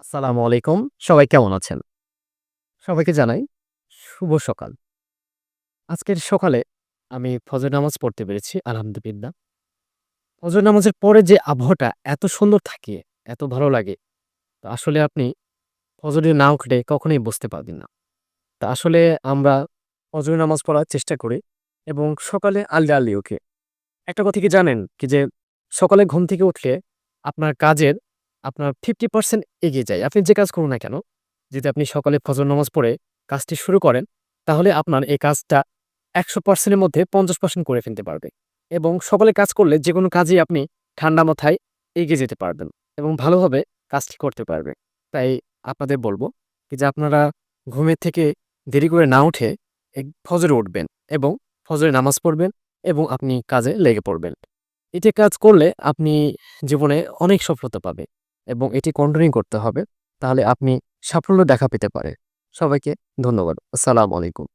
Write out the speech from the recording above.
আসসালামু আলাইকুম। সবাই কেমন আছেন? সবাইকে জানাই শুভ সকাল। আজকের সকালে আমি ফজর নামাজ পড়তে পেরেছি, আলহামদুলিল্লাহ। ফজর নামাজের পরে যে আবহাওয়াটা এত সুন্দর থাকে, এত ভালো লাগে, তা আসলে আপনি ফজরে না উঠলে কখনোই বুঝতে পারবেন না। তা আসলে আমরা ফজর নামাজ পড়ার চেষ্টা করি এবং সকালে আলদা আলদি উঠে একটা কথা কি জানেন? কি যে সকালে ঘুম থেকে উঠলে আপনার কাজের আপনার ফিফটি পার্সেন্ট এগিয়ে যায়। আপনি যে কাজ করুন না কেন, যদি আপনি সকালে ফজর নামাজ পড়ে কাজটি শুরু করেন, তাহলে আপনার এই কাজটা একশো পার্সেন্টের মধ্যে পঞ্চাশ পার্সেন্ট করে ফেলতে পারবে এবং সকালে কাজ করলে যে কোনো কাজেই আপনি ঠান্ডা মাথায় এগিয়ে যেতে পারবেন এবং ভালোভাবে কাজটি করতে পারবে। তাই আপনাদের বলব যে আপনারা ঘুমের থেকে দেরি করে না উঠে ফজরে উঠবেন এবং ফজরে নামাজ পড়বেন এবং আপনি কাজে লেগে পড়বেন। এতে কাজ করলে আপনি জীবনে অনেক সফলতা পাবে। এবং এটি কন্টিনিউ করতে হবে, তাহলে আপনি সাফল্য দেখা পেতে পারে। সবাইকে ধন্যবাদ। আসসালামু আলাইকুম।